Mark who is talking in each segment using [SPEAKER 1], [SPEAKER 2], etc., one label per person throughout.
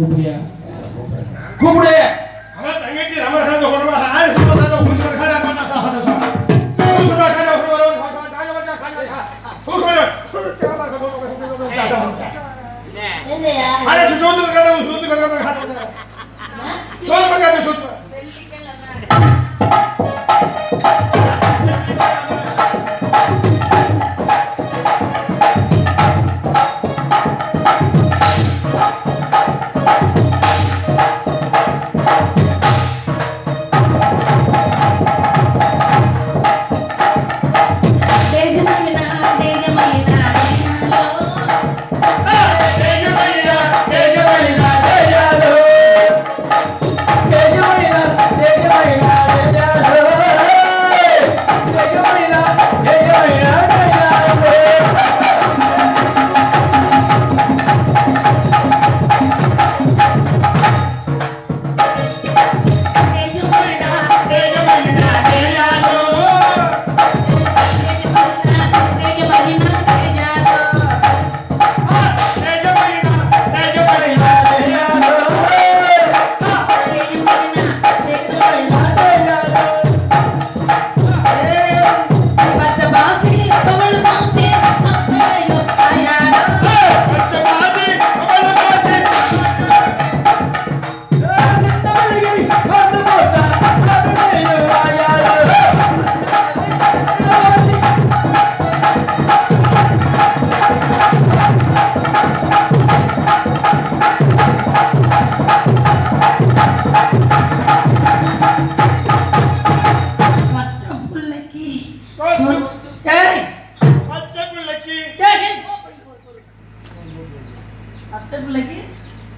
[SPEAKER 1] கூப்பிடியா கூப்பிடு
[SPEAKER 2] அவன் தங்கச்சி கொண்டு வா. ஆறு ஊசி போட்டு காலை பண்ணா தான் அவனை சொல்றான். ஊசி போட்டு காலை பண்ணா வரும். வா, வா, காலை பண்ணா, காலை பண்ணா. ஊசி போட்டு, ஊசி போட்டு, காலை பண்ணா, காலை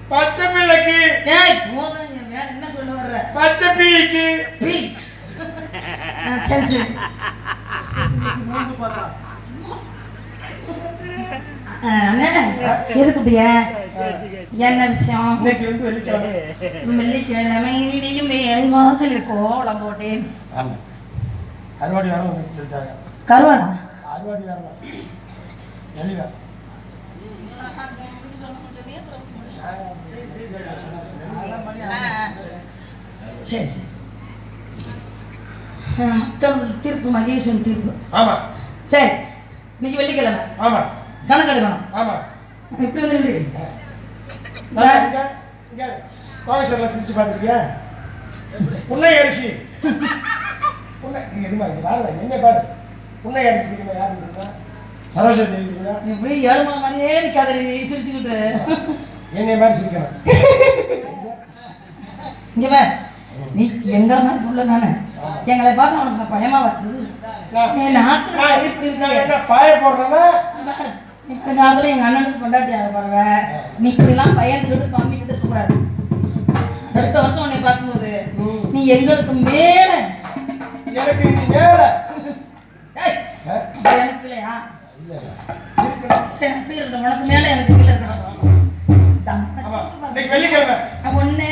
[SPEAKER 2] பச்சை பிள்ளைக்கு,
[SPEAKER 3] என்ன சொல்ல வர்ற?
[SPEAKER 2] பச்சை
[SPEAKER 3] சரி சரி ஆ, அண்ணே, எதுக்குட்டியா என்ன விஷயம்?
[SPEAKER 2] வெள்ளிக்கிழமை.
[SPEAKER 3] இடியும் வேலை வாசல் போட்டேன்
[SPEAKER 2] சொல்லிட்டாங்க
[SPEAKER 3] கருவாடா
[SPEAKER 2] வரணும் வெளியில
[SPEAKER 3] சரி சரி தீர்ப்பு மகேஷன் தீர்ப்பு
[SPEAKER 2] ஆமா.
[SPEAKER 3] சரி இன்னைக்கு வெள்ளிக்கிழமை
[SPEAKER 2] ஆமா.
[SPEAKER 3] கணக்கு எடுக்கணும்
[SPEAKER 2] ஆமா.
[SPEAKER 3] இப்படி வந்து
[SPEAKER 2] நல்லா இங்க கோவேஸ்வரில் பிரிச்சு பார்த்துருக்கியா? புன்னை அரிசி. புன்னை நீங்கள் இருமா இங்க பாருங்க என்ன பாரு. புன்னை அரிசி தெரியுமா யாரு தெரியுமா
[SPEAKER 3] இப்படி ஏழு மணி மாதிரியே நிற்காதடி சிரிச்சுக்கிட்டு.
[SPEAKER 2] என்னைய மாதிரி
[SPEAKER 3] இங்க வே. நீ எங்க மாதிரி உள்ள தானே. எங்களை பார்க்க உனக்கு பயமா வருது. நீ நாட்டுல இப்படி இருக்க?
[SPEAKER 2] என்ன பாய போடுறேன்னா?
[SPEAKER 3] இப்ப காலத்துல எங்க அண்ணனுக்கு கொண்டாட்டி ஆக போறவ நீ இப்படி எல்லாம் பயந்துக்கிட்டு பம்பிக்கிட்டு இருக்க கூடாது. அடுத்த வருஷம் உன்னை பார்க்கும்போது நீ எங்களுக்கு மேல.
[SPEAKER 2] எனக்கு நீ மேல
[SPEAKER 3] ஏய்,
[SPEAKER 2] ஆ?
[SPEAKER 3] அப்ப எனக்கு இல்லையா
[SPEAKER 2] இல்ல, இல்ல. இருக்கணும்
[SPEAKER 3] உனக்கு மேல எனக்கு கீழே இருக்கணும்.
[SPEAKER 2] வெள்ளிக்கிழமை.
[SPEAKER 3] ஒண்ணு